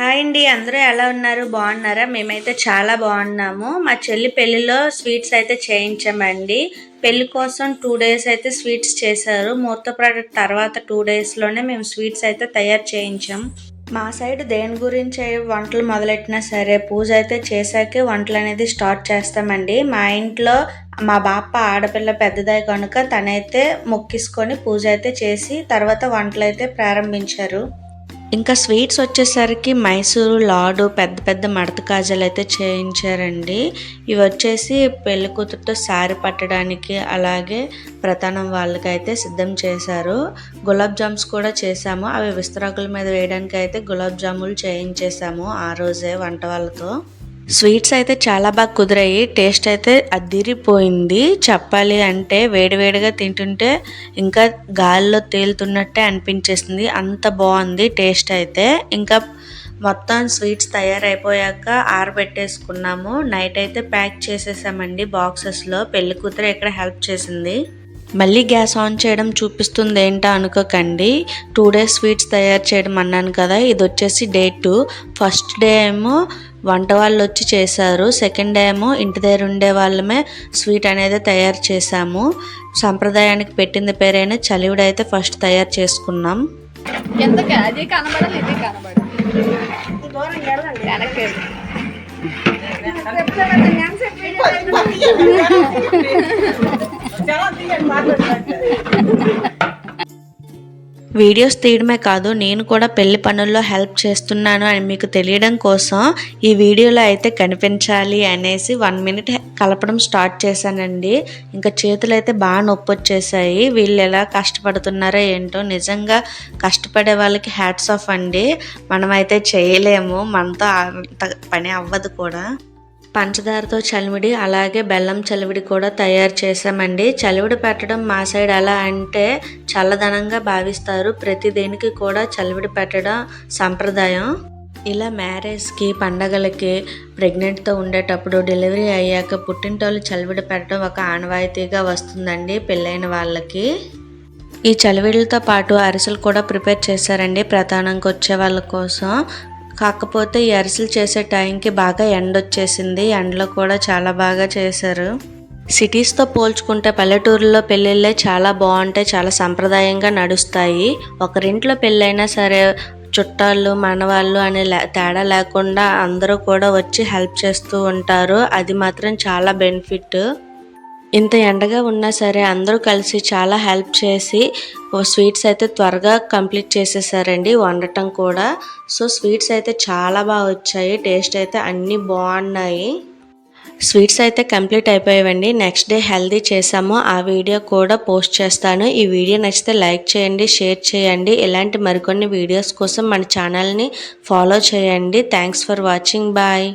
Hi అండి అందరూ ఎలా ఉన్నారు? బాగున్నారా? మేమైతే చాలా బాగున్నాము. మా చెల్లి పెళ్ళిలో స్వీట్స్ అయితే చేయించామండి. పెళ్ళి కోసం టూ డేస్ అయితే స్వీట్స్ చేశారు. ముహూర్త ప్రోడక్ట్ తర్వాత టూ డేస్లోనే మేము స్వీట్స్ అయితే తయారు చేయించాం. మా సైడ్ దేని గురించి వంటలు మొదలెట్టినా సరే పూజ అయితే చేశాకే వంటలు అనేది స్టార్ట్ చేస్తామండి. మా ఇంట్లో మా బాప ఆడపిల్ల పెద్దదాయి కనుక తనైతే మొక్కిసుకొని పూజ అయితే చేసి తర్వాత వంటలు అయితే ప్రారంభించారు. ఇంకా స్వీట్స్ వచ్చేసరికి మైసూరు లాడు పెద్ద పెద్ద మడత కాజాలు అయితే చేయించారండి. ఇవి వచ్చేసి పెళ్ళి కూతురుతో సారి పట్టడానికి అలాగే ప్రధానం వాళ్ళకైతే సిద్ధం చేశారు. గులాబ్ జామ్స్ కూడా చేశాము. అవి విస్తరాకుల మీద వేయడానికి అయితే గులాబ్ జాములు చేయించేసాము ఆ రోజే వంట వాళ్ళతో. స్వీట్స్ అయితే చాలా బాగా కుదిరాయి. టేస్ట్ అయితే అదిరిపోయింది. చెప్పాలి అంటే వేడివేడిగా తింటుంటే ఇంకా గాలిలో తేలుతున్నట్టే అనిపించేసింది. అంత బాగుంది టేస్ట్ అయితే. ఇంకా మొత్తం స్వీట్స్ తయారైపోయాక ఆరబెట్టేసుకున్నాము. నైట్ అయితే ప్యాక్ చేసేసామండి బాక్సెస్లో. పెళ్ళి కూతురు ఇక్కడ హెల్ప్ చేసింది. మళ్ళీ గ్యాస్ ఆన్ చేయడం చూపిస్తుంది ఏంటో అనుకోకండి. టూ డేస్ స్వీట్స్ తయారు చేయడం అన్నాను కదా ఇది వచ్చేసి డే టూ. ఫస్ట్ డే ఏమో వంట వాళ్ళు వచ్చి చేశారు. సెకండ్ డే ఏమో ఇంటి దగ్గర ఉండే వాళ్ళమే స్వీట్ అనేది తయారు చేసాము సంప్రదాయానికి పెట్టింది పేరైన చలివిడ అయితే ఫస్ట్ తయారు చేసుకున్నాం. ఎంతకి అది కనబడాలి ఇది కనబడాలి. వెనక్కి వెళ్ళు. వీడియోస్ తీయడమే కాదు నేను కూడా పెళ్ళి పనుల్లో హెల్ప్ చేస్తున్నాను అని మీకు తెలియడం కోసం ఈ వీడియోలో అయితే కనిపించాలి అనేసి వన్ మినిట్ కలపడం స్టార్ట్ చేశానండి. ఇంకా చేతులు అయితే బాగా నొప్పి వచ్చేసాయి. వీళ్ళు ఎలా కష్టపడుతున్నారో ఏంటో నిజంగా కష్టపడే వాళ్ళకి హ్యాట్స్ ఆఫ్ అండి. మనమైతే చేయలేము. మనతో అంత పని అవ్వదు కూడా. పంచదారతో చలివిడి అలాగే బెల్లం చలివిడి కూడా తయారు చేసామండి చలివిడి పెట్టడం మా సైడ్ ఎలా అంటే చల్లదనంగా భావిస్తారు. ప్రతి దేనికి కూడా చలివిడి పెట్టడం సంప్రదాయం. ఇలా మ్యారేజ్కి పండగలకి ప్రెగ్నెంట్తో ఉండేటప్పుడు డెలివరీ అయ్యాక పుట్టింటోళ్ళు చలివిడి పెట్టడం ఒక ఆనవాయితీగా వస్తుందండి పెళ్ళైన వాళ్ళకి. ఈ చలివిడిలతో పాటు అరిసెలు కూడా ప్రిపేర్ చేశారండి ప్రధానంగా వచ్చే వాళ్ళ కోసం. కాకపోతే ఈ అరిసెలు చేసే టైంకి బాగా ఎండ వచ్చేసింది ఎండలో కూడా చాలా బాగా చేశారు. సిటీస్తో పోల్చుకుంటే పల్లెటూరులో పెళ్ళిళ్ళే చాలా బాగుంటాయి చాలా సంప్రదాయంగా నడుస్తాయి. ఒకరింట్లో పెళ్ళైనా సరే చుట్టాలు మనవాళ్ళు అనే లే- తేడా లేకుండా అందరూ కూడా వచ్చి హెల్ప్ చేస్తూ ఉంటారు. అది మాత్రం చాలా బెనిఫిట్. ఇంత ఎండగా ఉన్నా సరే అందరూ కలిసి చాలా హెల్ప్ చేసి స్వీట్స్ అయితే త్వరగా కంప్లీట్ చేసేసారండి వండటం కూడా. సో స్వీట్స్ అయితే చాలా బాగా వచ్చాయి టేస్ట్ అయితే అన్నీ బాగున్నాయి. స్వీట్స్ అయితే కంప్లీట్ అయిపోయావండి నెక్స్ట్ డే హెల్దీ చేసాము ఆ వీడియో కూడా పోస్ట్ చేస్తాను. ఈ వీడియో నచ్చితే లైక్ చేయండి షేర్ చేయండి ఇలాంటి మరికొన్ని వీడియోస్ కోసం మన ఛానల్ని ఫాలో చేయండి. Thanks for watching bye.